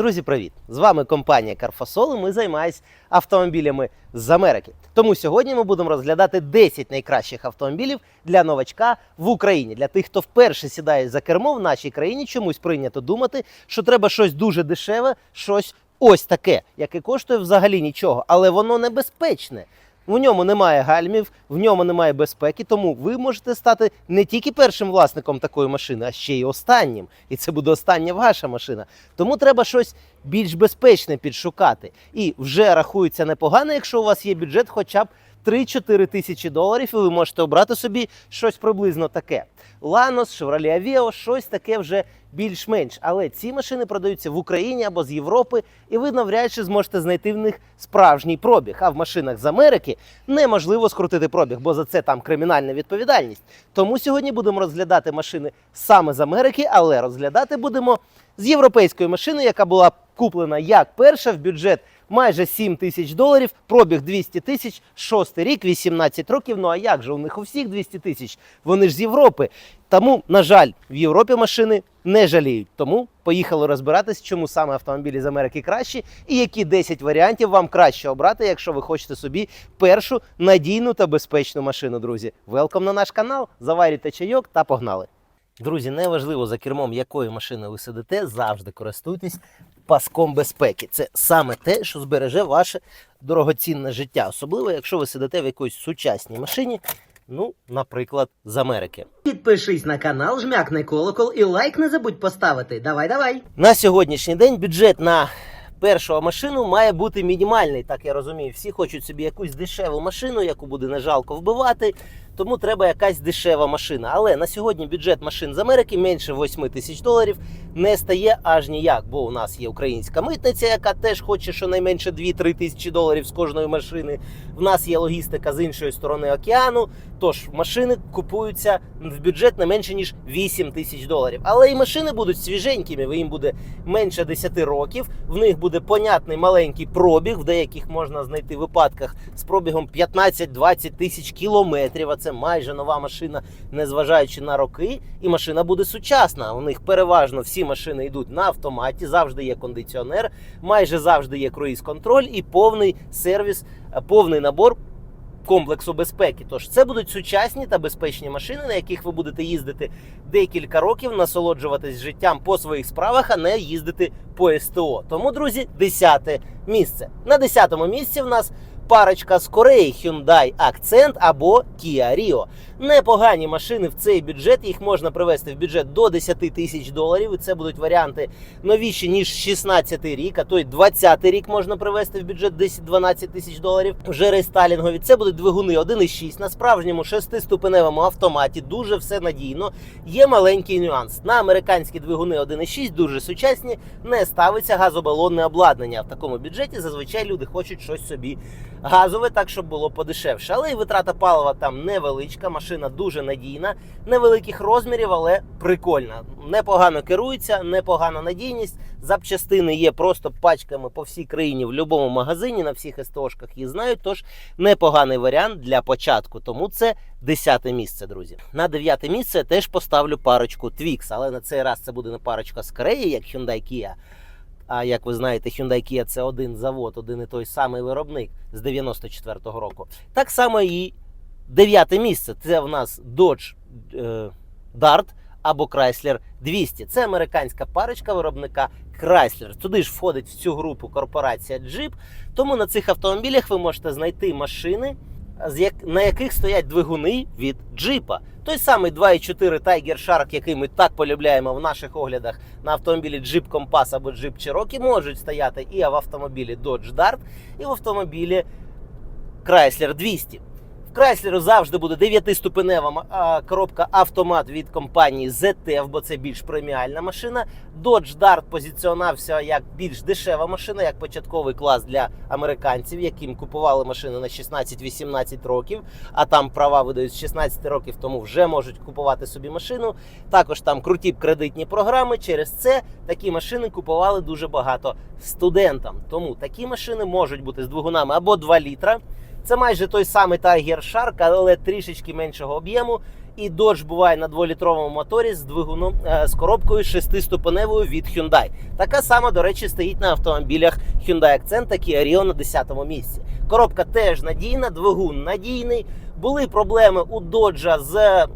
Друзі, привіт! З вами компанія Карфасол. і Ми займаємось автомобілями з Америки. Тому сьогодні ми будемо розглядати 10 найкращих автомобілів для новачка в Україні. Для тих, хто вперше сідає за кермо в нашій країні, чомусь прийнято думати, що треба щось дуже дешеве, щось ось таке, яке коштує взагалі нічого, але воно небезпечне. В ньому немає гальмів, в ньому немає безпеки, тому ви можете стати не тільки першим власником такої машини, а ще й останнім. І це буде остання ваша машина. Тому треба щось більш безпечне підшукати. І вже рахується непогано, якщо у вас є бюджет хоча б 3-4 тисячі доларів, і ви можете обрати собі щось приблизно таке. Lanos, Chevrolet Aveo, щось таке вже більш-менш. Але ці машини продаються в Україні або з Європи, і ви навряд чи зможете знайти в них справжній пробіг. А в машинах з Америки неможливо скрутити пробіг, бо за це там кримінальна відповідальність. Тому сьогодні будемо розглядати машини саме з Америки, але розглядати будемо з європейської машини, яка була куплена як перша в бюджет майже 7 тисяч доларів, пробіг 200 тисяч, шостий рік, 18 років. Ну а як же у них у всіх 200 тисяч? Вони ж з Європи. Тому, на жаль, в Європі машини не жаліють. Тому поїхали розбиратись, чому саме автомобілі з Америки кращі і які 10 варіантів вам краще обрати, якщо ви хочете собі першу надійну та безпечну машину, друзі. Велком на наш канал, заварюйте чайок та погнали. Друзі, неважливо за кермом якої машини ви сидите, завжди користуйтесь паском безпеки. Це саме те, що збереже ваше дорогоцінне життя, особливо якщо ви сидите в якоїсь сучасній машині. Ну, наприклад, з Америки. Підпишись на канал, жмякни колокол і лайк не забудь поставити. Давай, давай. На сьогоднішній день бюджет на першу машину має бути мінімальний. Так я розумію. Всі хочуть собі якусь дешеву машину, яку буде не жалко вбивати. Тому треба якась дешева машина. Але на сьогодні бюджет машин з Америки менше 8 тисяч доларів не стає аж ніяк, бо у нас є українська митниця, яка теж хоче щонайменше 2-3 тисячі доларів з кожної машини. В нас є логістика з іншої сторони океану. Тож машини купуються в бюджет не менше ніж 8 тисяч доларів. Але і машини будуть свіженькими. Їм буде менше 10 років. В них буде понятний маленький пробіг. В деяких можна знайти випадках з пробігом 15-20 тисяч кілометрів. А це майже нова машина, незважаючи на роки. І машина буде сучасна. У них переважно всі машини йдуть на автоматі. Завжди є кондиціонер, майже завжди є круїз-контроль і повний сервіс, повний набор комплексу безпеки. Тож це будуть сучасні та безпечні машини, на яких ви будете їздити декілька років, насолоджуватись життям по своїх справах, а не їздити по СТО. Тому, друзі, десяте місце. На десятому місці в нас. Парочка з Кореї Hyundai Accent або Kia Rio. Непогані машини в цей бюджет. Їх можна привести в бюджет до 10 тисяч доларів. І це будуть варіанти новіші, ніж 16 рік, а то й 20 рік можна привести в бюджет 10-12 тисяч доларів. Вже рестайлінгові. Це будуть двигуни 1,6 на справжньому шестиступеневому автоматі. Дуже все надійно. Є маленький нюанс. На американські двигуни 1,6 дуже сучасні. Не ставиться газобалонне обладнання. В такому бюджеті зазвичай люди хочуть щось собі газове, так щоб було подешевше. Але і витрата палива там невеличка. Машина дуже надійна, невеликих розмірів, але прикольна. Непогано керується, непогана надійність. Запчастини є просто пачками по всій країні в будь-якому магазині, на всіх СТОшках їх знають. Тож непоганий варіант для початку. Тому це десяте місце, друзі. На дев'яте місце я теж поставлю парочку Twix, але на цей раз це буде не парочка з Кореї, як Hyundai Kia. А як ви знаєте, Hyundai Kia це один завод, один і той самий виробник з 94-го року. Так само і дев'яте місце. Це в нас Dodge е, Dart або Chrysler 200. Це американська парочка виробника Chrysler. Туди ж входить в цю групу корпорація Jeep. Тому на цих автомобілях ви можете знайти машини, на яких стоять двигуни від джипа. Той самий 2.4 Tiger Shark, який ми так полюбляємо в наших оглядах на автомобілі Jeep Compass або Jeep Cherokee, можуть стояти і в автомобілі Dodge Dart, і в автомобілі Chrysler 200. Chrysler завжди буде 9-ступенева коробка автомат від компанії ZF, бо це більш преміальна машина. Dodge Dart позиціонався як більш дешева машина, як початковий клас для американців, яким купували машини на 16-18 років, а там права видають з 16 років, тому вже можуть купувати собі машину. Також там круті кредитні програми. Через це такі машини купували дуже багато студентам. Тому такі машини можуть бути з двигунами або 2 літра. Це майже той самий Tiger Shark, але трішечки меншого об'єму І Dodge буває на 2-літровому моторі з двигуном е, з коробкою 6-ступеневою від Hyundai. Така сама, до речі, стоїть на автомобілях Hyundai Accent та Kia Rio на 10-му місці. Коробка теж надійна, двигун надійний. Були проблеми у Dodge з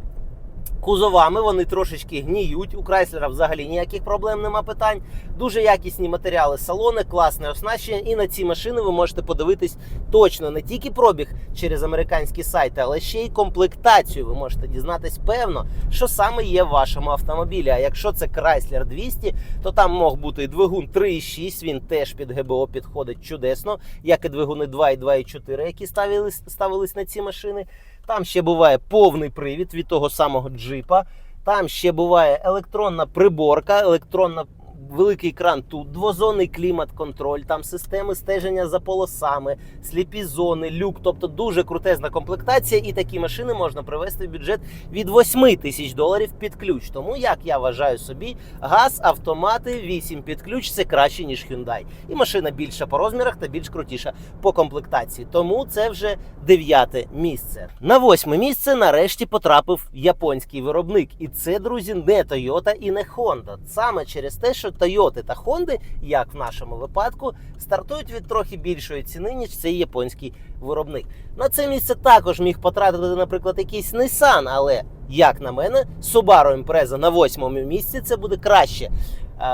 кузовами, вони трошечки гніють. У Крайслера взагалі ніяких проблем нема питань. Дуже якісні матеріали салони, класне оснащення. І на ці машини ви можете подивитись точно не тільки пробіг через американські сайти, але ще й комплектацію. Ви можете дізнатись певно, що саме є в вашому автомобілі. А якщо це Chrysler 200, то там мог бути і двигун 3,6, він теж під ГБО підходить чудесно, як і двигуни 2 і 2,4, які ставились, ставились на ці машини. Там ще буває повний привід від того самого джипа. Там ще буває електронна приборка, електронна великий екран тут, двозонний клімат-контроль, там системи стеження за полосами, сліпі зони, люк. Тобто дуже крутезна комплектація, і такі машини можна привести в бюджет від 8 тисяч доларів під ключ. Тому як я вважаю собі, газ, автомати, 8 під ключ це краще ніж Hyundai. І машина більша по розмірах та більш крутіша по комплектації. Тому це вже дев'яте місце. На восьме місце нарешті потрапив японський виробник. І це, друзі, не Toyota і не Honda. Саме через те, що Toyota та Honda, як в нашому випадку, стартують від трохи більшої ціни, ніж цей японський виробник. На це місце також міг потратити, наприклад, якийсь Nissan, але як на мене, Subaru Impreza на восьмому місці це буде краще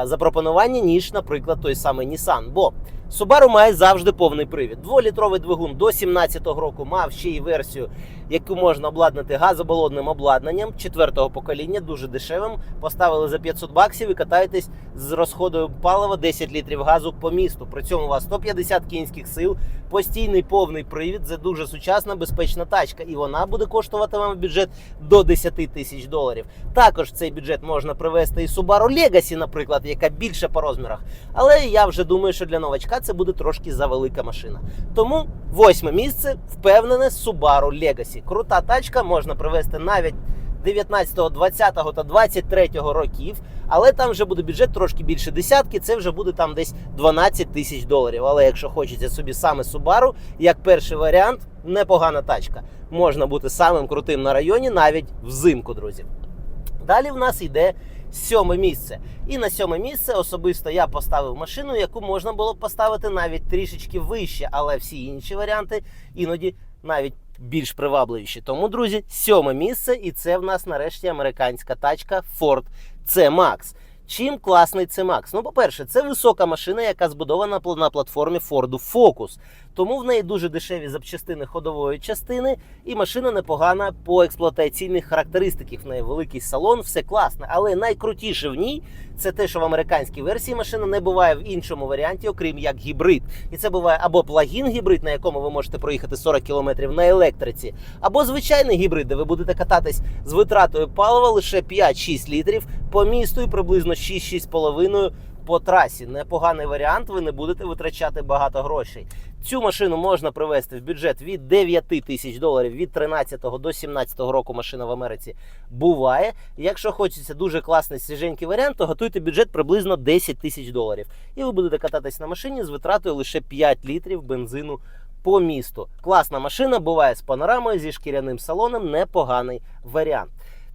запропонування, ніж, наприклад, той самий Nissan. Бо Subaru має завжди повний привід. Дволітровий двигун до 17-го року мав ще й версію, яку можна обладнати газоболонним обладнанням четвертого покоління, дуже дешевим. Поставили за 500 баксів і катаєтесь з розходою палива 10 літрів газу по місту. При цьому у вас 150 кінських сил, постійний повний привід. Це дуже сучасна, безпечна тачка, і вона буде коштувати вам в бюджет до 10 тисяч доларів. Також в цей бюджет можна привезти і Subaru Legacy, наприклад, яка більше по розмірах. Але я вже думаю, що для новачка це буде трошки завелика машина. Тому восьме місце впевнене Subaru Legacy. Крута тачка можна привезти навіть 19, 20 та 23 років, але там вже буде бюджет трошки більше десятки, це вже буде там десь 12 тисяч доларів. Але якщо хочеться собі саме Subaru, як перший варіант, непогана тачка. Можна бути самим крутим на районі навіть взимку, друзі. Далі в нас йде сьоме місце. І на сьоме місце особисто я поставив машину, яку можна було поставити навіть трішечки вище, але всі інші варіанти іноді навіть більш привабливіші. Тому, друзі, сьоме місце, і це в нас нарешті американська тачка Ford C-Max. Чим класний C-Max? Ну, по-перше, це висока машина, яка збудована на платформі Ford Focus. Тому в неї дуже дешеві запчастини ходової частини, і машина непогана по експлуатаційних характеристиках. В неї великий салон, все класне. Але найкрутіше в ній це те, що в американській версії машина не буває в іншому варіанті, окрім як гібрид. І це буває або плагін гібрид, на якому ви можете проїхати 40 км на електриці, або звичайний гібрид, де ви будете кататись з витратою палива лише 5-6 літрів по місту і приблизно 6-6,5 по трасі. Непоганий варіант, ви не будете витрачати багато грошей. Цю машину можна привезти в бюджет від 9 тисяч доларів від 13 до 17 року машина в Америці буває. Якщо хочеться дуже класний свіженький варіант, то готуйте бюджет приблизно 10 тисяч доларів. І ви будете кататись на машині з витратою лише 5 літрів бензину по місту. Класна машина буває з панорамою, зі шкіряним салоном, непоганий варіант.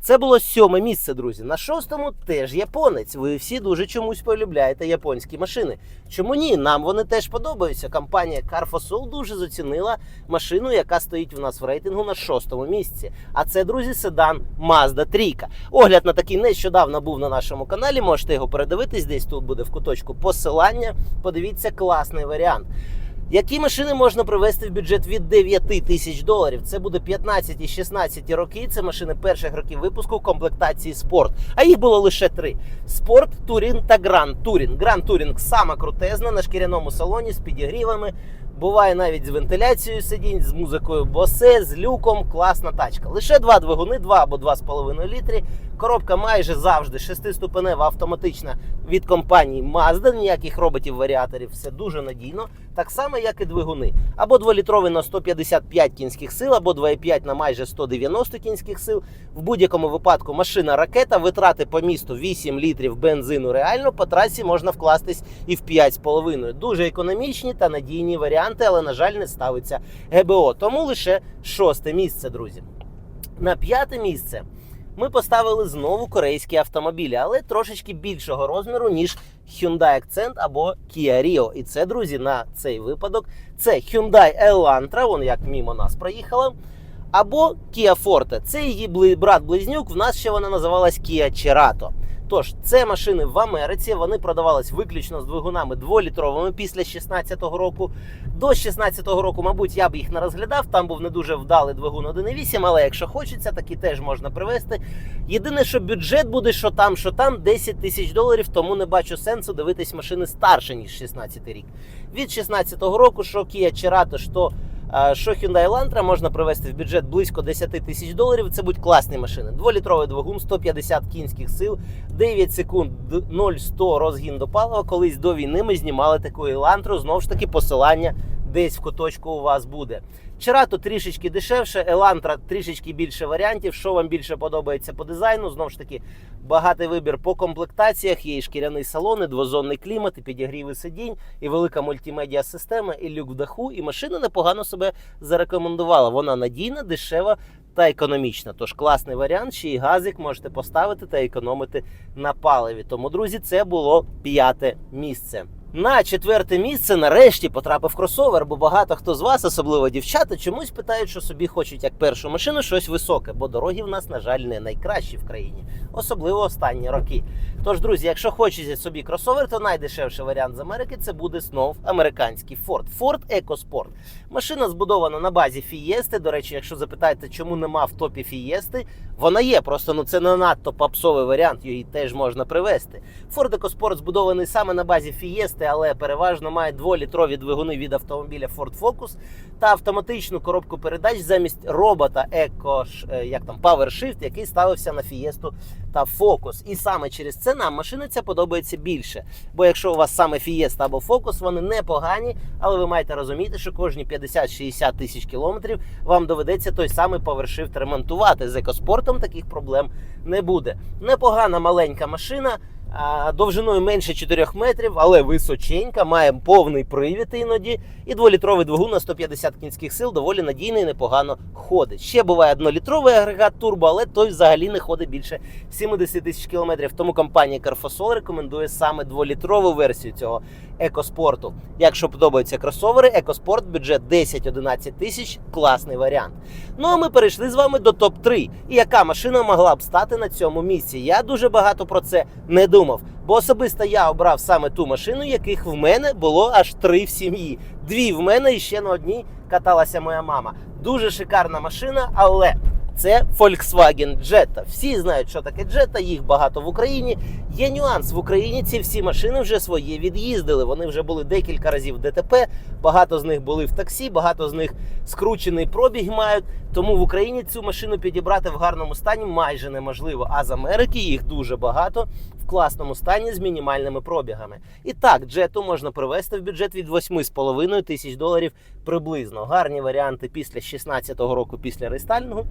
Це було сьоме місце, друзі. На шостому теж японець. Ви всі дуже чомусь полюбляєте японські машини. Чому ні? Нам вони теж подобаються. Компанія Carfosol дуже зацінила машину, яка стоїть в нас в рейтингу на шостому місці. А це, друзі, седан Mazda 3. Огляд на такий нещодавно був на нашому каналі. Можете його передивитись. Десь тут буде в куточку посилання. Подивіться, класний варіант. Які машини можна привезти в бюджет від 9 тисяч доларів? Це буде 15 і 16 роки. Це машини перших років випуску комплектації спорт. А їх було лише три: спорт, Турін та гран Турінг. Гран Турінг сама крутезна на шкіряному салоні з підігрівами. Буває навіть з вентиляцією сидінь, з музикою Bose, з люком. Класна тачка. Лише два двигуни, 2 або 2,5 літрі. Коробка майже завжди шестиступенева автоматична від компанії Mazda, ніяких роботів-варіаторів, все дуже надійно. Так само, як і двигуни. Або 2-літровий на 155 кінських сил, або 2,5 на майже 190 кінських сил. В будь-якому випадку машина ракета, витрати по місту 8 літрів бензину реально, по трасі можна вкластись і в 5,5. Дуже економічні та надійні варіанти, але, на жаль, не ставиться ГБО. Тому лише шосте місце, друзі. На п'яте місце ми поставили знову корейські автомобілі, але трошечки більшого розміру, ніж Hyundai Accent або Kia Rio. І це, друзі, на цей випадок це Hyundai Elantra, вон як мімо нас проїхала. Або Kia Forte. Це її брат-близнюк. В нас ще вона називалась Kia Cerato. Тож, це машини в Америці. Вони продавались виключно з двигунами 2-літровими після 16-го року. До 16-го року, мабуть, я б їх не розглядав. Там був не дуже вдалий двигун 1.8, але якщо хочеться, такі теж можна привезти. Єдине, що бюджет буде, що там, що там 10 тисяч доларів, тому не бачу сенсу дивитись машини старше, ніж 16 рік. Від 16-го року, що Kia Cerato, що Що Hyundai Elantra можна привести в бюджет близько 10 тисяч доларів. Це будуть класні машини. Дволітровий двигун, 150 кінських сил, 9 секунд 0-100 розгін до палива. Колись до війни ми знімали таку Елантру. Знову ж таки, посилання десь в куточку у вас буде. Чарато трішечки дешевше, Елантра трішечки більше варіантів. Що вам більше подобається по дизайну? Знову ж таки, багатий вибір по комплектаціях. Є і шкіряний салон, і двозонний клімат, і підігріви сидінь, і велика мультимедіа система, і люк в даху. І машина непогано себе зарекомендувала. Вона надійна, дешева та економічна. Тож класний варіант. Ще й газик можете поставити та економити на паливі. Тому, друзі, це було п'яте місце. На четверте місце нарешті потрапив кросовер, бо багато хто з вас, особливо дівчата, чомусь питають, що собі хочуть як першу машину щось високе, бо дороги в нас, на жаль, не найкращі в країні, особливо останні роки. Тож, друзі, якщо хочете собі кросовер, то найдешевший варіант з Америки це буде знов американський Ford. Ford EcoSport. Машина збудована на базі Фієсти. До речі, якщо запитаєте, чому нема в топі Фієсти, вона є, просто ну це не надто попсовий варіант, її теж можна привезти. Ford EcoSport збудований саме на базі Фієсти, але переважно має 2-літрові двигуни від автомобіля Ford Focus та автоматичну коробку передач замість робота Eco, е, як там PowerShift, який ставився на Фієсту та Focus. І саме через це нам машина ця подобається більше. Бо якщо у вас саме Fiesta або Focus, вони непогані, але ви маєте розуміти, що кожні 50-60 тисяч кілометрів вам доведеться той самий PowerShift ремонтувати. З екоспортом таких проблем не буде. Непогана маленька машина. Довжиною менше 4 метрів, але височенька, має повний привід іноді. І дволітровий двигун на 150 кінських сил доволі надійний і непогано ходить. Ще буває однолітровий агрегат турбо, але той взагалі не ходить більше 70 тисяч кілометрів. Тому компанія Carfosol рекомендує саме дволітрову версію цього екоспорту. Якщо подобаються кросовери, екоспорт бюджет 10-11 тисяч класний варіант. Ну а ми перейшли з вами до топ 3 І яка машина могла б стати на цьому місці? Я дуже багато про це не думав. Бо особисто я обрав саме ту машину, яких в мене було аж три в сім'ї. Дві в мене і ще на одній каталася моя мама. Дуже шикарна машина, але це Volkswagen Jetta. Всі знають, що таке Jetta, їх багато в Україні. Є нюанс в Україні. Ці всі машини вже своє від'їздили. Вони вже були декілька разів в ДТП. Багато з них були в таксі, багато з них скручений пробіг мають. Тому в Україні цю машину підібрати в гарному стані майже неможливо. А з Америки їх дуже багато в класному стані з мінімальними пробігами. І так, джету можна привести в бюджет від 8,5 тисяч доларів приблизно. Гарні варіанти після 16-го року, після рестайлінгу.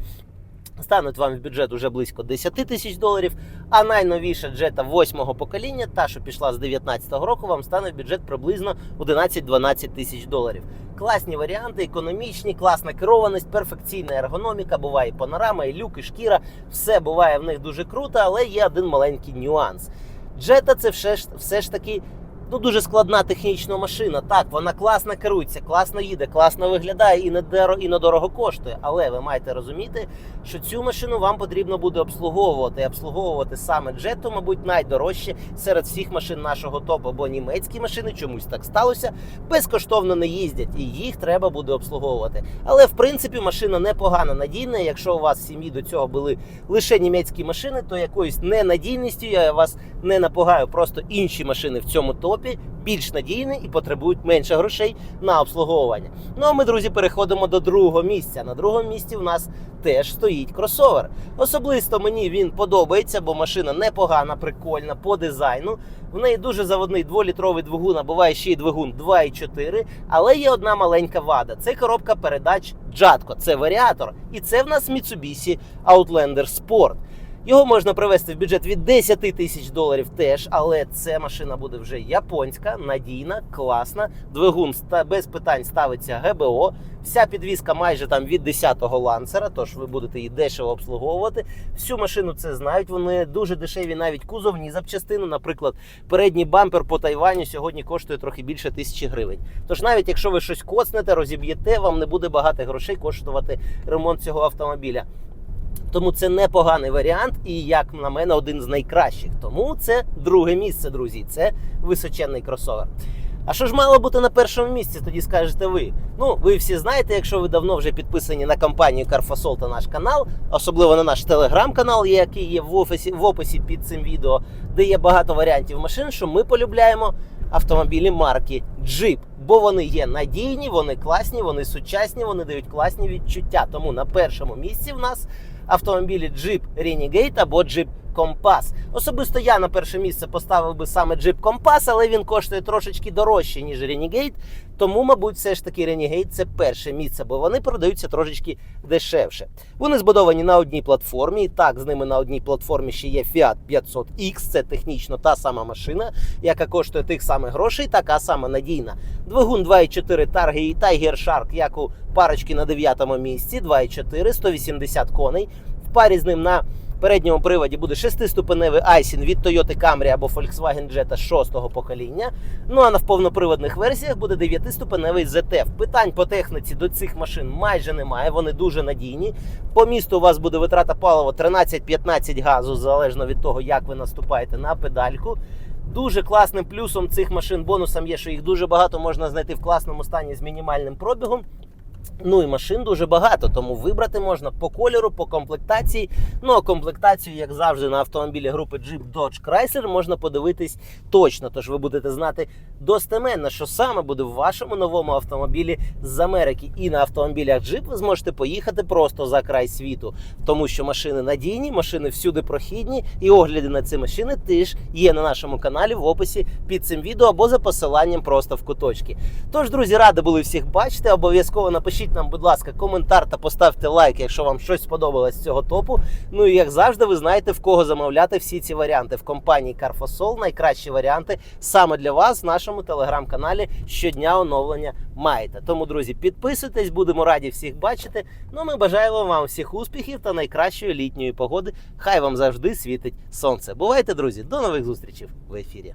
Стануть вам в бюджет уже близько 10 тисяч доларів. А найновіша джета 8-го покоління, та що пішла з 19-го року, вам стане в бюджет приблизно 11-12 тисяч доларів. Класні варіанти, економічні, класна керованість, перфекційна ергономіка, буває і панорама, і люк, і шкіра. Все буває в них дуже круто, але є один маленький нюанс. Джета це все ж, все ж таки ну, дуже складна технічна машина. Так, вона класно керується, класно їде, класно виглядає і недорого, і недорого коштує. Але ви маєте розуміти, що цю машину вам потрібно буде обслуговувати. І обслуговувати саме джету, мабуть, найдорожче серед всіх машин нашого топу, бо німецькі машини чомусь так сталося, безкоштовно не їздять, і їх треба буде обслуговувати. Але в принципі машина непогана, надійна. Якщо у вас в сім'ї до цього були лише німецькі машини, то якоюсь ненадійністю я вас не напугаю. Просто інші машини в цьому топі більш надійні і потребують менше грошей на обслуговування. Ну а ми, друзі, переходимо до другого місця. На другому місці в нас теж стоїть кросовер. Особисто мені він подобається, бо машина непогана, прикольна по дизайну. В неї дуже заводний дволітровий двигун, а буває ще й двигун 2,4. Але є одна маленька вада: це коробка передач Джатко, це варіатор. І це в нас Mitsubishi Outlander Sport. Його можна привести в бюджет від 10 тисяч доларів теж, але це машина буде вже японська, надійна, класна. Двигун без питань ставиться ГБО. Вся підвізка майже там від 10-го ланцера, тож ви будете її дешево обслуговувати. Всю машину це знають. Вони дуже дешеві, навіть кузовні запчастини. Наприклад, передній бампер по Тайваню сьогодні коштує трохи більше тисячі гривень. Тож навіть якщо ви щось коцнете, розіб'єте, вам не буде багато грошей коштувати ремонт цього автомобіля. Тому це непоганий варіант, і як на мене, один з найкращих. Тому це друге місце, друзі. Це височенний кросовер. А що ж мало бути на першому місці, тоді скажете ви. Ну, ви всі знаєте, якщо ви давно вже підписані на компанію Carfasol та наш канал, особливо на наш телеграм-канал, який є в описі, в описі під цим відео, де є багато варіантів машин, що ми полюбляємо автомобілі марки Jeep. Бо вони є надійні, вони класні, вони сучасні, вони дають класні відчуття. Тому на першому місці в нас автомобілі Jeep Renegade або Jeep Compass. Особисто я на перше місце поставив би саме Jeep Compass, але він коштує трошечки дорожче, ніж Renegade. Тому, мабуть, все ж таки Renegade це перше місце, бо вони продаються трошечки дешевше. Вони збудовані на одній платформі. І так, з ними на одній платформі ще є Fiat 500X. Це технічно та сама машина, яка коштує тих самих грошей, така сама надійна. Двигун 2.4 Targa Tiger Shark, як у парочки на 9 місці, 2.4, 180 коней. В парі з ним на передньому приводі буде 6-ступеневий Айсін від Toyota Camry або Volkswagen Jetta 6 покоління. Ну а на повноприводних версіях буде 9-ступеневий ZF. Питань по техніці до цих машин майже немає, вони дуже надійні. По місту у вас буде витрата палива 13-15 газу, залежно від того, як ви наступаєте на педальку. Дуже класним плюсом цих машин бонусом є, що їх дуже багато можна знайти в класному стані з мінімальним пробігом. Ну і машин дуже багато, тому вибрати можна по кольору, по комплектації. Ну а комплектацію, як завжди, на автомобілі групи Jeep Dodge Chrysler можна подивитись точно. Тож ви будете знати достеменно, що саме буде в вашому новому автомобілі з Америки. І на автомобілях Jeep ви зможете поїхати просто за край світу, тому що машини надійні, машини всюди прохідні, і огляди на ці машини теж є на нашому каналі в описі під цим відео або за посиланням просто в куточки. Тож, друзі, раді були всіх бачити. Обов'язково напишіть нам, будь ласка, коментар та поставте лайк, якщо вам щось сподобалось з цього топу. Ну і як завжди, ви знаєте, в кого замовляти всі ці варіанти в компанії Carfosol. Найкращі варіанти саме для вас в нашому телеграм-каналі щодня оновлення маєте. Тому, друзі, підписуйтесь, будемо раді всіх бачити. Ну, ми бажаємо вам всіх успіхів та найкращої літньої погоди. Хай вам завжди світить сонце. Бувайте, друзі, до нових зустрічей в ефірі.